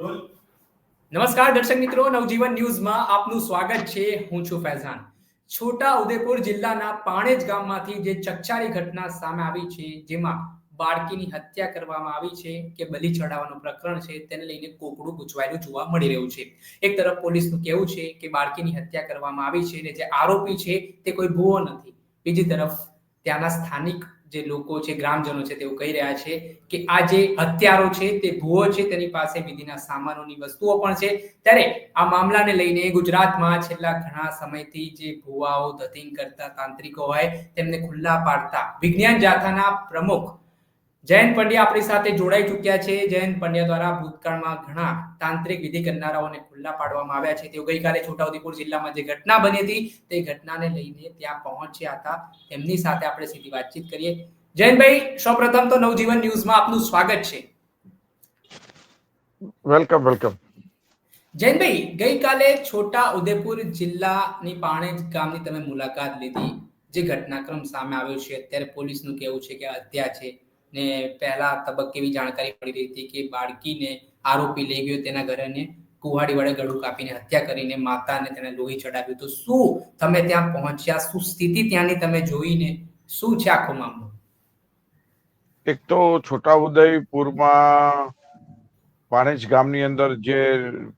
નમસ્કાર દર્શક મિત્રો, નવજીવન ન્યૂઝમાં આપનું સ્વાગત છે. હું છું ફૈઝાન. છોટા ઉદેપુર જિલ્લાના પાણેજ ગામમાંથી જે ચકચારી ઘટના સામે આવી છે, જેમાં બાળકીની હત્યા કરવામાં આવી છે કે બલી ચડાવવાનું પ્રકરણ છે, તેને લઈને કોકડું ગૂંચવાયેલું જોવા મળી રહ્યું છે. એક તરફ પોલીસનું કહેવું છે કે બાળકીની હત્યા કરવામાં આવી છે અને જે આરોપી છે તે કોઈ ભૂવો નથી. બીજી તરફ ત્યાંના સ્થાનિક જે લોકો છે, ગ્રામજનો છે, તેઓ કહી રહ્યા છે કે આ જે હત્યારો છે, તે ભૂવો છે, તેની પાસે વિધિના સામાનોની વસ્તુઓ પણ છે. ત્યારે આ મામલાને લઈને ગુજરાતમાં છેલ્લા ઘણા સમયથી જે ભુવાઓ ધતિંગ કરતા તાંત્રિકો હોય, તેમને ખુલ્લા પાડતા વિજ્ઞાન જાથાના પ્રમુખ જયંત પંડ્યા આપણી સાથે જોડાઈ ચૂક્યા છે. જયંત પંડ્યા દ્વારા ભૂતકાળમાં ઘણા તાંત્રિક વિધિ કરનારાઓને ખુલ્લા પાડવામાં આવ્યા છે. તેઓ ગઈકાલે છોટાઉદેપુર જિલ્લામાં જે ઘટના બની હતી તે ઘટનાને લઈને ત્યાં પહોંચ્યા હતા. તેમની સાથે આપણે સીધી વાતચીત કરીએ. જયંતભાઈ સૌપ્રથમ તો નવજીવન ન્યૂઝમાં આપનું સ્વાગત છે. Welcome welcome. જયંતભાઈ ગઈકાલે છોટા ઉદેપુર જિલ્લાની પાણેજ ગામની તમે મુલાકાત લીધી. જે ઘટનાક્રમ સામે આવ્યો છે અત્યારે પોલીસનું કહેવું છે કે હત્યા છે. ને પહેલા તબક્કે એવી જાણકારી મળી રહી હતી કે બાળકીને આરોપી લઈ ગયો તેના ઘરેને કુહાડી વડે ગળું કાપીને હત્યા કરીને માતાને તેને લોહી ચડાવ્યું. તો શું તમે ત્યાં પહોંચ્યા? શું સ્થિતિ ત્યાંની તમે જોઈને શું છે આખો મામલો? એક તો છોટાઉદેપુરમાં પાણેજ ગામની અંદર જે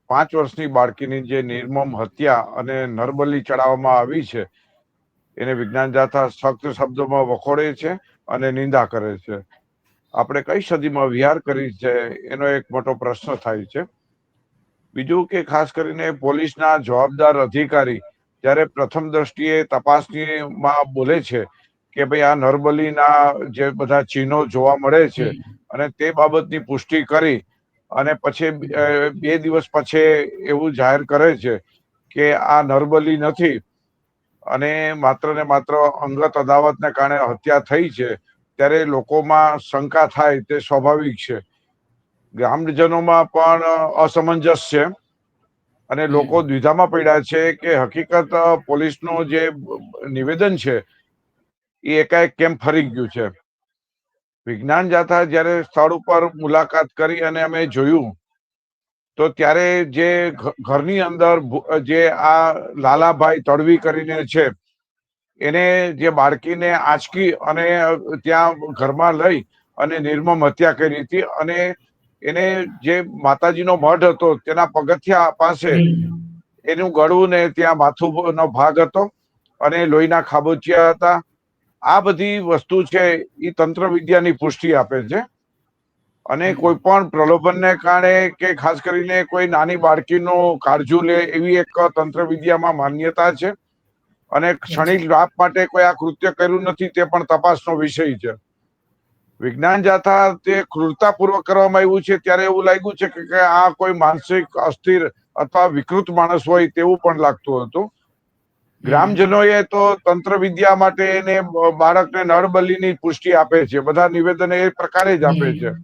પાંચ વર્ષની બાળકીની જે નિર્મમ હત્યા અને નરબલી ચડાવવામાં આવી છે, એને વિજ્ઞાન જાથા સખ્ત શબ્દોમાં વખોડે છે અને નિંદા કરે છે. આપણે કઈ સદીમાં વિહાર કરી છે એનો એક મોટો પ્રશ્ન થાય છે. બીજું કે ખાસ કરીને પોલીસના જવાબદાર અધિકારી જ્યારે પ્રથમ દ્રષ્ટિએ તપાસનીમાં બોલે છે કે ભાઈ આ નરબલીના જે બધા ચિહ્નો જોવા મળે છે અને તે બાબતની પુષ્ટિ કરી અને પછી બે દિવસ પછી એવું જાહેર કરે છે કે આ નરબલી નથી અને માત્ર ને માત્ર અંગત અદાવતને કારણે હત્યા થઈ છે. ત્યારે લોકોમાં શંકા થાય તે સ્વાભાવિક છે. ગ્રામજનોમાં પણ અસમંજસ છે. અને લોકો દ્વિધામાં પડ્યા છે કે હકીકત પોલીસનું જે નિવેદન છે એ એકાએક કેમ ફરી ગયું છે? વિજ્ઞાન જાથા જ્યારે સ્થળ ઉપર મુલાકાત કરી અને અમે જોયું તો ત્યારે જે ઘરની અંદર જે આ લાલાભાઈ તડવી કરીને છે એને જે બાળકીને આંચકી અને ત્યાં ઘરમાં લઈ અને નિર્મમ હત્યા કરી હતી અને એને જે માતાજીનો મઢ હતો તેના પગથિયા પાસે એનું ગળું ને ત્યાં માથું ભાગ હતો અને લોહીના ખાબોચિયા હતા. આ બધી વસ્તુ છે એ તંત્ર વિદ્યાની પુષ્ટિ આપે છે. અને કોઈ પણ પ્રલોભનને કારણે કે ખાસ કરીને કોઈ નાની બાળકીનો કાળજુ લે એવી એક તંત્ર વિદ્યામાં માન્યતા છે. અને ક્ષણિક લાભ માટે કોઈ આ કૃત્ય કર્યું નથી તે પણ તપાસનો વિષય છે. વિજ્ઞાન જાથા તે ક્રૂરતાપૂર્વક કરવામાં આવ્યું છે ત્યારે એવું લાગ્યું છે કે આ કોઈ માનસિક અસ્થિર અથવા વિકૃત માણસ હોય તેવું પણ લાગતું હતું. ગ્રામજનોએ તો તંત્ર વિદ્યા માટે એને બાળકને નળબલીની પુષ્ટિ આપે છે બધા નિવેદન એ પ્રકારે જ આપે છે.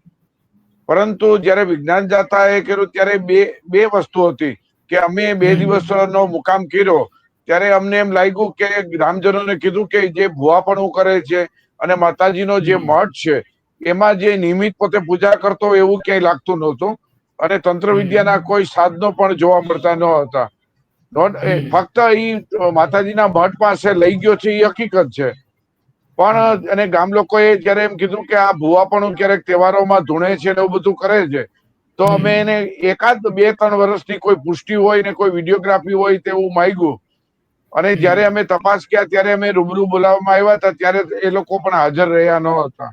પરંતુ જ્યારે વિજ્ઞાન જાથાએ કર્યું ત્યારે બે બે વસ્તુ હતી કે અમે બે દિવસનો મુકામ કર્યો ત્યારે અમને એમ લાગ્યું કે ગ્રામજનોને કીધું કે જે ભુવાપણું કરે છે અને માતાજીનો જે મઠ છે એમાં જે નિયમિત પોતે પૂજા કરતો એવું ક્યાંય લાગતું નહોતું. અને તંત્ર વિદ્યાના કોઈ સાધનો પણ જોવા મળતા ન હતા. ફક્ત એ માતાજીના મઠ પાસે લઈ ગયો છે એ હકીકત છે. પણ અને ગામ લોકોએ જયારે એમ કીધું કે આ ભુવાપણું પણ ક્યારેક તહેવારોમાં ધૂણે છે ને એવું બધું કરે છે તો અમે એને એકાદ બે ત્રણ વર્ષની કોઈ પુષ્ટિ હોય ને કોઈ વિડીયોગ્રાફી હોય તેવું માંગ્યું. અને જયારે અમે તપાસ કર્યા ત્યારે અમે રૂબરૂ બોલાવવામાં આવ્યા હતા ત્યારે એ લોકો પણ હાજર રહ્યા ન હતા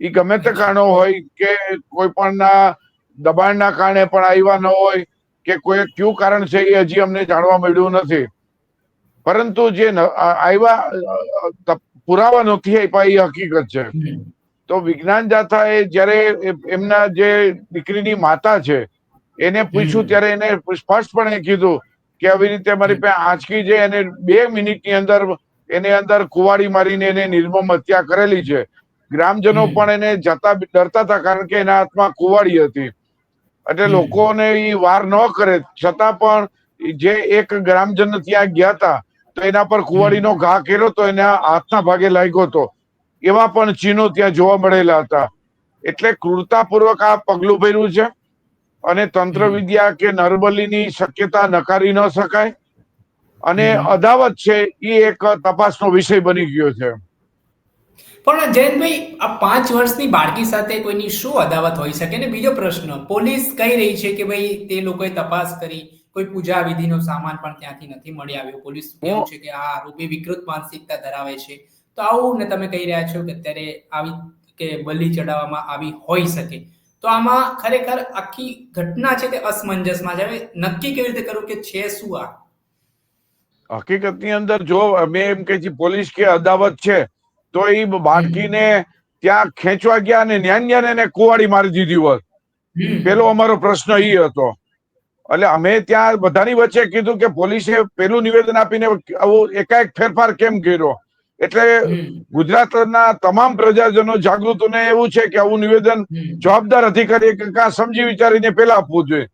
એ ગમે તે કારણો હોય કે કોઈ પણ ના દબાણના કારણે પણ આવ્યા ન હોય કે કોઈ કયું કારણ છે એ હજી અમને જાણવા મળ્યું નથી. પરંતુ જે આવ્યા પુરાવા નથી આપ્યા એ હકીકત છે. તો વિજ્ઞાન જાથાએ જયારે એમના જે દીકરીની માતા છે એને પૂછ્યું ત્યારે એને સ્પષ્ટપણે કીધું કે આવી રીતે અમારી પાસે આંચકી છે એને બે મિનિટની અંદર એની અંદર કુવાડી મારીને એને નિર્મમ હત્યા કરેલી છે. ગ્રામજનો પણ એને જતા ડરતા હતા કારણ કે એના હાથમાં કુવાડી હતી. એટલે લોકોને એ વાર ન કરે. છતાં પણ જે એક ગ્રામજન ત્યાં ગયા હતા તો એના પર કુવાડીનો ઘા કર્યો તો એના હાથના ભાગે લાગ્યો હતો. એવા પણ ચિહ્નો ત્યાં જોવા મળેલા હતા. એટલે ક્રૂરતાપૂર્વક આ પગલું ભર્યું છે. અને તંત્ર વિદ્યા કે નરબલીની શક્યતા નકારી ન શકાય. અને અદાવત છે એ એક તપાસનો વિષય બની ગયો છે. પણ જયંતભાઈ આ પાંચ વર્ષની બાળકી સાથે કોઈની શું અદાવત હોઈ શકે? ને બીજો પ્રશ્ન પોલીસ કહી રહી છે કે ભાઈ તે લોકોએ તપાસ કરી કોઈ પૂજા વિધિનો સામાન પણ ત્યાંથી નથી મળી આવ્યો. પોલીસ કેવું છે કે આ આરોપી વિકૃત માનસિકતા ધરાવે છે. તો આવું ને તમે કહી રહ્યા છો કે અત્યારે આવી કે બલી ચડાવવામાં આવી હોઈ શકે. તો આમાં ખરેખર આખી ઘટના છે તે અસમંજસમાં છે. હવે નક્કી કેવી રીતે કરવું કે છે શું આ? હકીકતની અંદર જો અમે એમ કે છે પોલીસ કે અદાવત છે તો એ બાળકીને ત્યાં ખેંચવા ગયા અને ન્યાન એને કુવાડી મારી દીધી હોત પેલો અમારો પ્રશ્ન એ હતો. એટલે અમે ત્યાં બધાની વચ્ચે કીધું કે પોલીસે પેલું નિવેદન આપીને આવું એકાએક ફેરફાર કેમ કર્યો? એટલે ગુજરાતના તમામ પ્રજાજનો જાગૃતોને એવું છે કે આવું નિવેદન જવાબદાર અધિકારી કાં સમજી વિચારીને પેલા આપવું જોઈએ.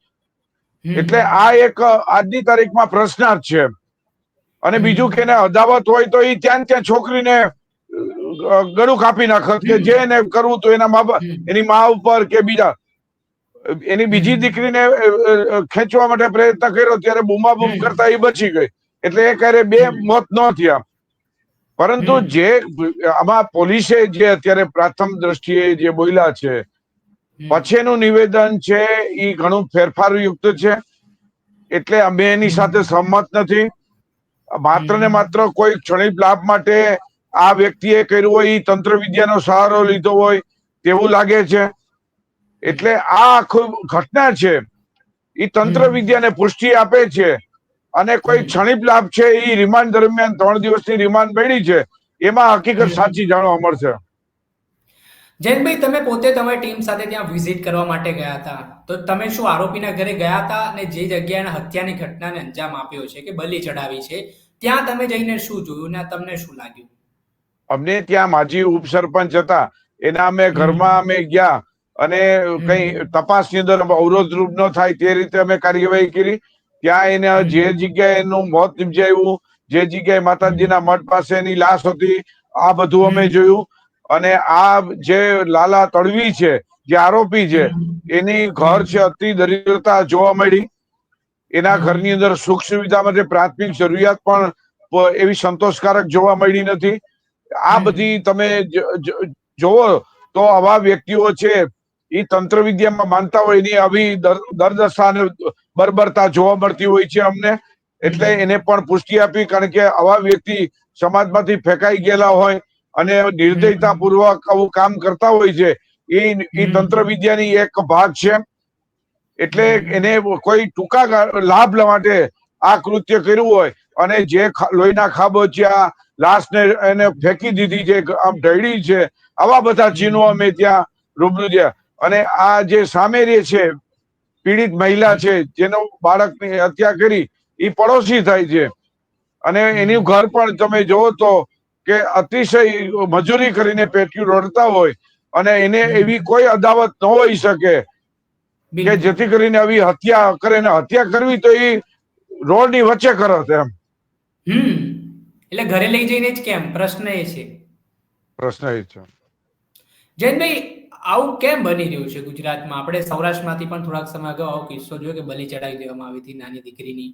એટલે આ એક આજની તારીખમાં પ્રશ્નાર્થ છે. અને બીજું કે એને અદાવત હોય તો એ ત્યાં ત્યાં છોકરીને ગળું કાપી નાખત કે જે એને કરવું તો એના મા બાપ એની મા ઉપર કે બીજા. એની બીજી. દીકરીને ખેંચવા માટે પ્રયત્ન કર્યો ત્યારે બૂમાબૂમ હમ. કરતા એ બચી ગઈ. એટલે એ ક્યારે બે. મોત ન થયા. પરંતુ જે આમાં પોલીસે જે અત્યારે પ્રથમ દ્રષ્ટિએ જે બોલ્યા છે પછીનું નિવેદન છે એ ઘણું ફેરફારયુક્ત છે. એટલે અમે એની સાથે સહમત નથી. માત્ર ને માત્ર કોઈ ક્ષણિક લાભ માટે આ વ્યક્તિએ કર્યું હોય એ તંત્ર વિદ્યાનો સહારો લીધો હોય તેવું લાગે છે. એટલે આ આખું ઘટના છે એ તંત્ર. વિદ્યાને પુષ્ટિ આપે છે. અને કોઈ. ક્ષણિક લાભ છે એ રિમાન્ડ દરમિયાન ત્રણ દિવસની રિમાન્ડ મળી છે એમાં હકીકત સાચી જાણવા મળશે. જયંતભાઈ તમે પોતે તમારી ટીમ સાથે ત્યાં વિઝિટ કરવા માટે ગયા હતા. તો તમે શું આરોપીના ઘરે ગયા હતા અને જે જગ્યાએ હત્યાની ઘટનાને અંજામ આપ્યો છે કે બલી ચડાવી છે ત્યાં તમે જઈને શું જોયું ને તમને શું લાગ્યું? અમને ત્યાં માજી ઉપસરપંચ હતા. એના અમે ઘરમાં અમે ગયા અને કઈ તપાસની અંદર અવરોધ રૂપ ન થાય તે રીતે અમે કાર્યવાહી કરી. ત્યાં એને જે જગ્યાએ એનું મોત નિપજાયું જે જગ્યાએ માતાજીના મઠ પાસે એની લાશ હતી આ બધું અમે જોયું. અને આ જે લાલા તડવી છે જે આરોપી છે એની ઘર છે અતિ દરિદ્રતા જોવા મળી. એના ઘરની અંદર સુખ સુવિધા માટે પ્રાથમિક જરૂરિયાત પણ એવી સંતોષકારક જોવા મળી નથી. આ બધી તમે જોવો તો આવા વ્યક્તિઓ છે એ તંત્ર વિદ્યામાં માનતા હોય એની આવી દરદશા અને બર્બરતા જોવા મળતી હોય છે અમને. એટલે એને પણ પુષ્ટિ આપી કારણ કે આવા વ્યક્તિ સમાજમાંથી ફેંકાઈ ગયેલા હોય અને નિર્દયતા પૂર્વક આવું કામ કરતા હોય છે એ એ તંત્ર વિદ્યાની એક ભાગ છે. એટલે એને કોઈ ટૂંકા લાભ લાભ માટે આ કૃત્ય કર્યું હોય અને જે લોહીના ખાબોચિયા લાશને એને ફેંકી દીધી છે આમ ઢળી છે આવા બધા ચિહ્નો અમે ત્યાં રૂબરૂ થયા અને આ જે સામે રે છે પીડિત મહિલા છે જેનો બાળકની હત્યા કરી એ પડોશી થાય છે. અને એનું ઘર પણ તમે જોવો તો કે અતિશય મજૂરી કરીને પેટ્યું રડતા હોય અને એને એવી કોઈ અદાવત ન હોઈ શકે કે જેથી કરીને આવી હત્યા કરે ને હત્યા કરવી તો એ રોડની વચ્ચે કરત એમ. હમ. એટલે ઘરે લઈ જઈને જ કેમ? પ્રશ્ન એ છે. પ્રશ્ન એ છે. જયંતભાઈ આવું કેમ બની રહ્યું છે ગુજરાતમાં? આપણે સૌરાષ્ટ્રમાંથી પણ થોડાક સમય અગાઉ આવો કિસ્સો જોયો કે બલી ચડાવી દેવામાં આવી હતી નાની દીકરીની.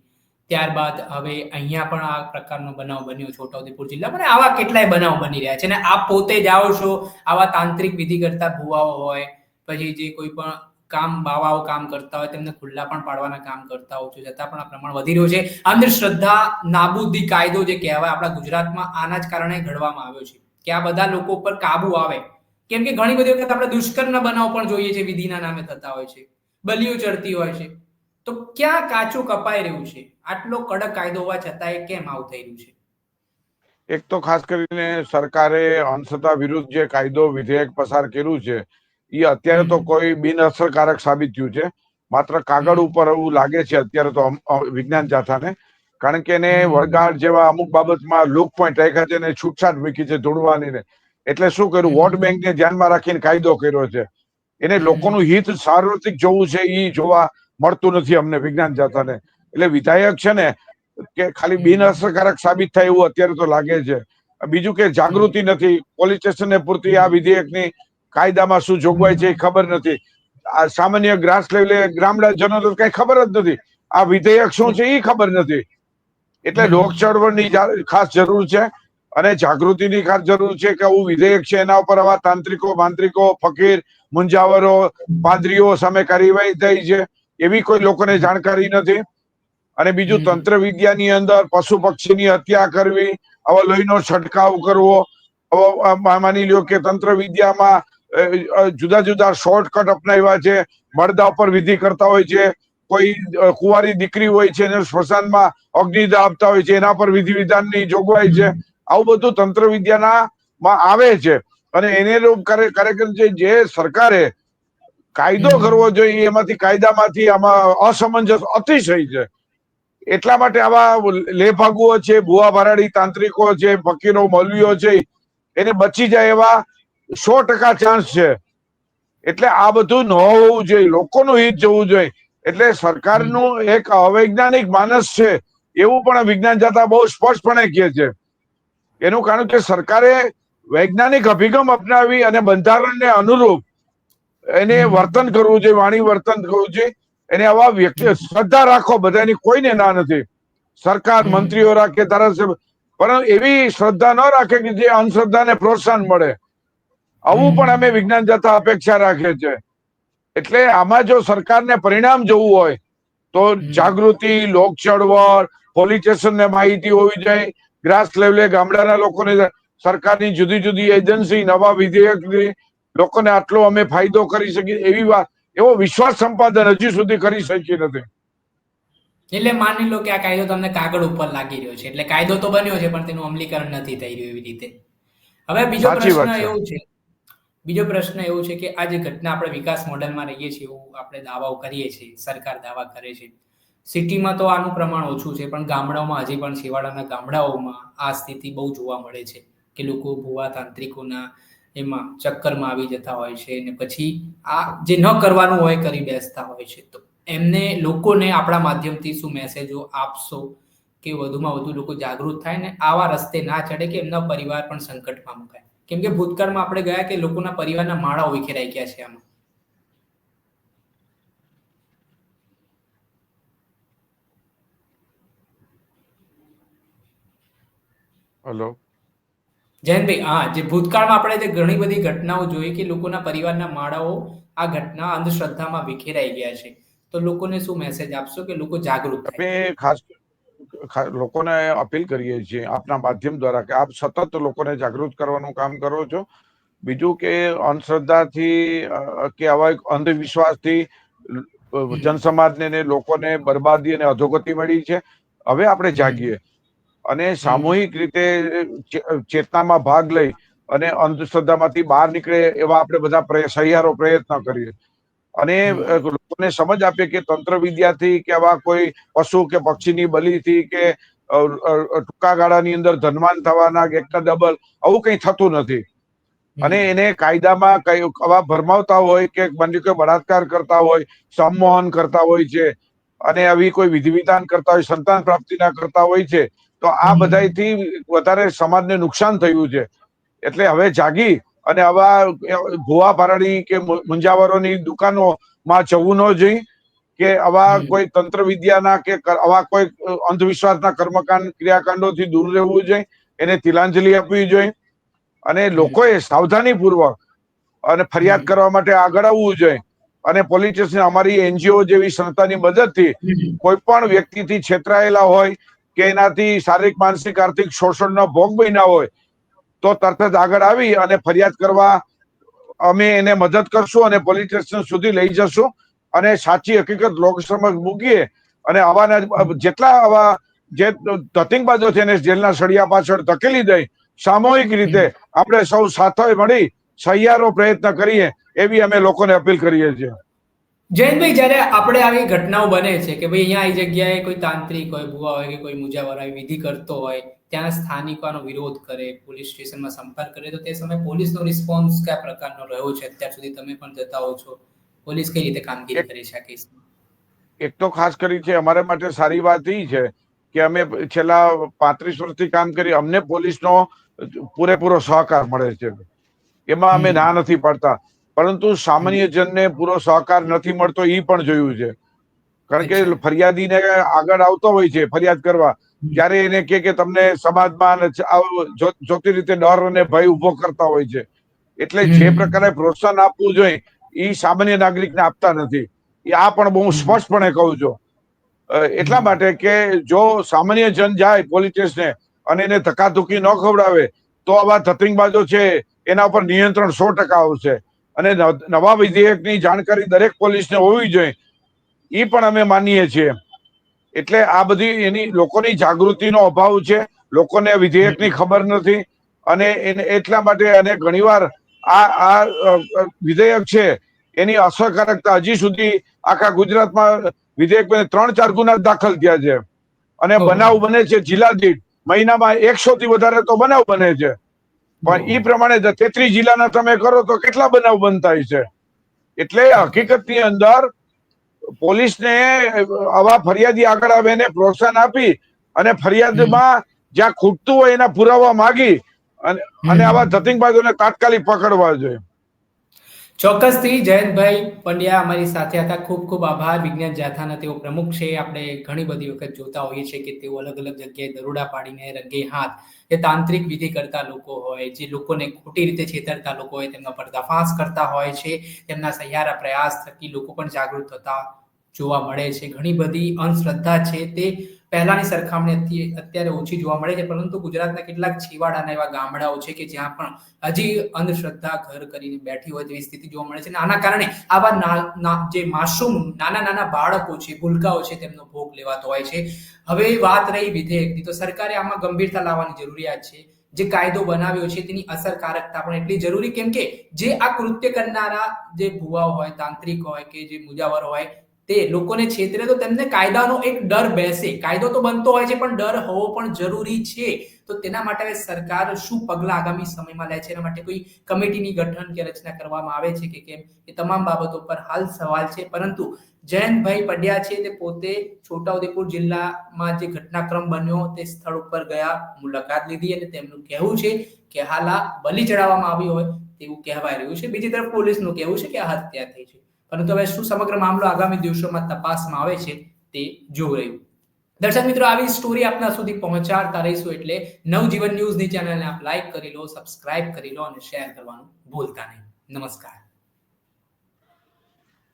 ત્યારબાદ હવે અહીંયા પણ આ પ્રકારનો બનાવ બન્યો છોટાઉદેપુર જિલ્લામાં અને આવા કેટલાય બનાવ બની રહ્યા છે અને આપ પોતે જાઓ છો, આવા તાંત્રિક વિધિ કરતા ભુવાઓ હોય, પછી જે કોઈ પણ કામ બાવાઓ કામ કરતા હોય, તેમને ખુલ્લા પણ પાડવાના કામ કરતા હોય છે છતાં પણ આ પ્રમાણ વધી રહ્યું છે. અંધશ્રદ્ધા, નાબૂદી કાયદો જે કહેવાય આપણા ગુજરાતમાં આના જ કારણે ઘડવામાં આવ્યો છે. કે આ બધા લોકો પર કાબુ આવે. કેમ કે ઘણી બધી વખત આપણે દુષ્કર્મના બનાવ પણ જોઈએ છે વિધિના નામે થતા હોય છે બલિઓ ચડતી હોય છે. તો ક્યાં કાચું કપાઈ રહ્યું છે? આટલો કડક કાયદો હોવા છતાં કેમ આવું થઈ રહ્યું છે? એક તો ખાસ કરીને સરકારે અંશતા વિરુદ્ધ જે કાયદો વિધેયક પસાર કર્યું છે એ અત્યારે તો કોઈ બિનઅસરકારક સાબિત થયું છે. માત્ર કાગળ ઉપર એવું લાગે છે અત્યારે તો વિજ્ઞાન જાથાને. કારણ કે એને. વળગાડ જેવા અમુક બાબતમાં લુક પોઈન્ટ રાખ્યા છે અને છૂટછાટ મૂકી છે જોડવાની ને એટલે શું કર્યું. વોટ બેંકને ધ્યાનમાં રાખીને કાયદો કર્યો છે. એને. લોકોનું હિત સાર્વત્રિક જોવું છે એ જોવા મળતું નથી અમને વિજ્ઞાન જાતાને. એટલે વિધાયક છે ને કે ખાલી બિનઅસરકારક સાબિત થાય એવું અત્યારે તો લાગે છે. બીજું કે જાગૃતિ નથી. પોલીસ સ્ટેશનને પૂરતી આ વિધેયકની કાયદામાં શું જોગવાઈ છે એ ખબર નથી. આ સામાન્ય ગ્રાસ લેવલે ગ્રામજનો તો કઈ ખબર જ નથી. આ વિધેયક શું છે એ ખબર નથી. એટલે. લોક ચળવળની ખાસ જરૂર છે. અને જાગૃતિની ખાસ જરૂર છે કે આવું વિધેયક છે એના ઉપર આવા તાંત્રિકો માંત્રિકો ફકીર મુંજાવરો પાદરીઓ સામે કાર્યવાહી થઈ છે એવી કોઈ લોકોને જાણકારી નથી. અને બીજું તંત્ર વિદ્યાની અંદર પશુ પક્ષીની હત્યા કરવી આવા લોહીનો છંટકાવ કરવો માની લ્યો કે તંત્ર વિદ્યામાં જુદા જુદા શોર્ટકટ અપનાવ્યા છે મળદા ઉપર વિધિ કરતા હોય છે કોઈ કુંવારી દીકરી હોય છે એને સ્મશાનમાં અગ્નિદા આપતા હોય છે એના પર વિધિ વિધાનની જોગવાઈ છે આવું બધું તંત્ર વિદ્યાના માં આવે છે. અને એને કાર્યક્રમ છે જે સરકારે કાયદો કરવો જોઈએ એમાંથી કાયદામાંથી આમાં અસમંજસ અતિશય છે. એટલા માટે આવા લેભાગુઓ છે ભુવા ભરાડી તાંત્રિકો છે ફકીરો મૌલવીઓ છે એને બચી જાય એવા સો ટકા ચાન્સ છે. એટલે આ બધું ન હોવું જોઈએ લોકોનું હિત જોવું જોઈએ. એટલે સરકારનું એક અવૈજ્ઞાનિક માનસ છે એવું પણ વિજ્ઞાન જાતા બહુ સ્પષ્ટપણે કહે છે. એનું કારણ કે સરકારે વૈજ્ઞાનિક અભિગમ અપનાવી અને બંધારણને અનુરૂપ એને વર્તન કરવું જોઈએ વાણી વર્તન કરવું જોઈએ. એને આવા વ્યક્તિ શ્રદ્ધા રાખો બધાની કોઈને ના નથી. સરકાર મંત્રીઓ રાખે ધારાસભ્ય પરંતુ એવી શ્રદ્ધા ન રાખે કે જે અંધશ્રદ્ધાને પ્રોત્સાહન મળે. આવું પણ અમે વિજ્ઞાન જતા અપેક્ષા રાખીએ છીએ એટલે આમાં જો સરકારને પરિણામ જોવું હોય તો જાગૃતિ લોક ચળવળ પોલીસ સ્ટેશનને માહિતી હોવી જોઈએ ગ્રાસ લેવલે ગામડાના લોકોને સરકારની જુદી જુદી એજન્સી નવા વિધેયક લોકોને આટલો અમે ફાયદો કરી શકીએ એવી વાત એવો વિશ્વાસ સંપાદન હજી સુધી કરી શકી નથી એટલે માની લો કે આ કાયદો તમને કાગળ ઉપર લાગી રહ્યો છે એટલે કાયદો તો બન્યો છે પણ તેનું અમલીકરણ નથી થઈ રહ્યું એવી રીતે હવે બીજો પ્રશ્ન એવો છે. બીજો પ્રશ્ન એવો છે કે આ જે ઘટના આપણે વિકાસ મોડેલમાં રહીએ છીએ એવું આપણે દાવાઓ કરીએ છીએ સરકાર દાવા કરે છે સિટીમાં તો આનું પ્રમાણ ઓછું છે, પણ ગામડાઓમાં હજી પણ છેવાડાના ગામડાઓમાં આ સ્થિતિ બહુ જોવા મળે છે કે લોકો ભુવા તાંત્રિકોના એમાં ચક્કરમાં આવી જતા હોય છે અને પછી આ જે ન કરવાનું હોય કરી બેસતા હોય છે. તો એમને લોકોને આપણા માધ્યમથી શું મેસેજો આપશો કે વધુમાં વધુ લોકો જાગૃત થાય ને આવા રસ્તે ના ચડે કે એમના પરિવાર પણ સંકટમાં મુકાય? કેમ કે ભૂતકાળમાં આપણે ગયા કે લોકોના પરિવારના માળા વિખેરાઈ ગયા છે આમાં. હલો જયંતભાઈ હા જે ભૂતકાળમાં આપણે જે ઘણી બધી ઘટનાઓ જોઈ કે લોકોના પરિવારના માળાઓ આ ઘટના અંધશ્રદ્ધામાં વિખેરાઈ ગયા છે તો લોકોને શું મેસેજ આપશો કે લોકો જાગૃત અમે ખાસ લોકોને અપીલ કરીએ છીએ આપના માધ્યમ દ્વારા કે આપ સતત લોકોને જાગૃત કરવાનું કામ કરો છો. બીજું કે અંધશ્રદ્ધાથી કે આવા અંધવિશ્વાસથી જનસમાજને ને લોકોને બરબાદી અને અધોગતિ મળી છે. હવે આપણે જાગીએ. અને સામૂહિક રીતે ચેતનામાં ભાગ લઈ અને અંધશ્રદ્ધામાંથી બહાર નીકળે એવા આપણે બધા સહિયારો પ્રયત્ન કરીએ. અને લોકોને સમજ આપીએ કે તંત્ર વિદ્યાથી કે આવા કોઈ પશુ કે પક્ષીની બલીથી કે ટૂંકા ગાળાની અંદર ધનવાન થવાના કે એકના ડબલ આવું કંઈ થતું નથી. અને એને કાયદામાં કઈ આવા ભરમાવતા હોય કે માની કે બળાત્કાર કરતા હોય સંમોહન કરતા હોય છે અને આવી કોઈ વિધિ વિધાન કરતા હોય સંતાન પ્રાપ્તિના કરતા હોય છે તો આ. બધાથી વધારે સમાજને નુકસાન થયું છે. એટલે હવે જાગી અને આવા ભુવા પારડી કે મુ- મુંજાવરોની દુકાનોમાં જવું ન જોઈએ કે આવા કોઈ તંત્ર વિદ્યાના કે આવા કોઈ અંધવિશ્વાસના કર્મકાંડ ક્રિયાકાંડોથી દૂર રહેવું જોઈએ એને તિલાંજલિ આપવી જોઈએ અને લોકોએ સાવધાની પૂર્વક અને ફરિયાદ કરવા માટે આગળ આવવું જોઈએ અને પોલીસ અમારી એનજીઓ જેવી સંસ્થાની મદદથી કોઈ પણ વ્યક્તિથી છેતરાયેલા હોય કે એનાથી શારીરિક માનસિક આર્થિક શોષણનો ભોગ બન્યા હોય તો તરત જ આગળ આવી અને ફરિયાદ કરવા અમે એને મદદ કરશું અને પોલીસ સુધી લઈ જશું અને સાચી હકીકત લોક સમક્ષ મૂકીએ અને આવાના જેટલા આવા જે ધતિંગબાજો છે એને જેલના સળિયા પાછળ ધકેલી દઈ સામૂહિક રીતે આપણે સૌ સાથે મળી સહિયારો પ્રયત્ન કરીએ એવી અમે લોકોને અપીલ કરીએ છીએ. જયંતભાઈ જ્યારે આપણે આવી ઘટનાઓ બને છે કે ભાઈ અહીંયા આવી જગ્યાએ કોઈ તાંત્રિક હોય ભુવા હોય કે કોઈ મુજાવર હોય વિધિ કરતો હોય ત્યાં સ્થાનિકો આનો વિરોધ કરે પોલીસ સ્ટેશનમાં સંપર્ક કરે તો તે સમયે પોલીસનો રિસ્પોન્સ કયા પ્રકારનો રહ્યો છે? અત્યાર સુધી તમે પણ જતા હો છો. પોલીસ કઈ રીતે કામગીરી કરી શકે એક તો ખાસ કરી છે અમારા માટે સારી વાત એ છે કે અમે છેલ્લા પાંત્રીસ વર્ષથી કામ કરી અમને પોલીસનો પૂરેપૂરો સહકાર મળે છે. એમાં અમે ના નથી પાડતા. પરંતુ સામાન્ય જનને પૂરો સહકાર નથી મળતો એ પણ જોયું છે. કારણ કે ફરિયાદીને આગળ આવતો હોય છે ફરિયાદ કરવા. ત્યારે એને કે કે તમને સમાજમાં જોતી રીતે ડર અને ભય ઊભો કરતા હોય છે. એટલે જે પ્રકારે પ્રોત્સાહન આપવું જોઈએ એ સામાન્ય નાગરિકને આપતા નથી. એ આ પણ બહુ સ્પષ્ટપણે કહું છું. એટલા માટે કે જો સામાન્ય જન જાય પોલીસ સ્ટેશને અને એને ધક્કાધુક્કી ન ખવડાવે તો આવા ધતિંગબાજો છે એના ઉપર નિયંત્રણ સો ટકા આવશે. અને નવ- વિધેયકની જાણકારી દરેક પોલીસને હોવી જોઈએ. એ પણ અમે માનીએ છીએ. એટલે આ બધી એની લોકોની જાગૃતિનો અભાવ છે. લોકોને વિધેયકની ખબર નથી. અને એટલા માટે અને ઘણીવાર આ આ વિધેયક છે એની અસરકારકતા હજી સુધી આખા ગુજરાતમાં વિધેયક ત્રણ ચાર ગુના દાખલ થયા છે. અને બનાવ બને છે જિલ્લા દીઠ. મહિનામાં એકસો થી વધારે તો બનાવ બને છે. પણ એ પ્રમાણે તેત્રીસ જિલ્લાના તમે કરો તો કેટલા બનાવ બનતા છે એટલે હકીકતની અંદર પોલીસને આવા ફરિયાદી આગળ આવે એને પ્રોત્સાહન આપી અને ફરિયાદમાં જ્યાં ખૂટતું હોય એના પુરાવા માગી અને. આવા ધતિંગબાજોને તાત્કાલિક પકડવા જોઈએ ચોક્કસથી જયંતભાઈ પંડ્યા અમારી સાથે હતા. ખૂબ ખૂબ આભાર. વિજ્ઞાન જાથાના તેઓ પ્રમુખ છે. આપણે ઘણી બધી વખત જોતા હોઈએ છીએ કે તેઓ અલગ અલગ જગ્યાએ દરોડા પાડીને રંગે હાથ. એ તાંત્રિક વિધિ કરતા લોકો હોય, જે લોકોને ખોટી રીતે છેતરતા લોકો હોય, તેમના પર્દાફાશ કરતા હોય છે. તેમના સહિયારા પ્રયાસ થકી લોકો પણ જાગૃત થતા જોવા મળે છે. ઘણી બધી અંધશ્રદ્ધા છે તે પહેલાની સરખામણી અત્યારે ઓછી જોવા મળે છે. પરંતુ ગુજરાતના કેટલાક છેવાડાના એવા ગામડાઓ છે કે જ્યાં પણ હજી અંધશ્રદ્ધા ઘર કરીને બેઠી હોય તેવી સ્થિતિ જોવા મળે છે. આના કારણે આવા જે માસૂમ નાના નાના બાળકો છે, ભૂલકાઓ છે તેમનો ભોગ લેવાતો હોય છે. હવે વાત રહી વિધેયકની. તો સરકારે આમાં ગંભીરતા લાવવાની જરૂરિયાત છે. જે કાયદો બનાવ્યો છે તેની અસરકારકતા પણ એટલી જરૂરી કેમ કે જે આ કૃત્ય કરનારા જે ભુવાઓ હોય, તાંત્રિક હોય કે જે મુજાવર હોય તે લોકોને છેતરે તો તેમને કાયદાનો એક ડર બેસે. કાયદો તો બનતો હોય છે, પણ ડર હોવો પણ જરૂરી છે. તો તેના માટે સરકાર શું પગલાં આગામી સમયમાં લે છે? એના માટે કોઈ કમિટીની ગઠન કે રચના કરવામાં આવે છે કે કેમ? એ તમામ બાબતો પર હાલ સવાલ છે. પરંતુ જયંતભાઈ પંડ્યા છે તે પોતે છોટાઉદેપુર જિલ્લામાં જે ઘટનાક્રમ બન્યો તે સ્થળ ઉપર ગયા, મુલાકાત લીધી અને તેમનું કહેવું છે કે હાલ આ બલી ચડાવવામાં આવી હોય તેવું કહેવાય રહ્યું છે. બીજી તરફ પોલીસનું કહેવું છે કે આ હત્યા થઈ છે. પરંતુ હવે શું સમગ્ર મામલો આગામી દિવસોમાં તપાસમાં આવે છે તે જોવું રહ્યું. દર્શક મિત્રો, આવી સ્ટોરી આપના સુધી પહોંચાડતા રહીશું એટલે નવજીવન ન્યૂઝની ચેનલને આપ લાઈક કરી લો સબસ્ક્રાઇબ કરી લો અને શેર કરવાનું ભૂલતા નહીં. નમસ્કાર.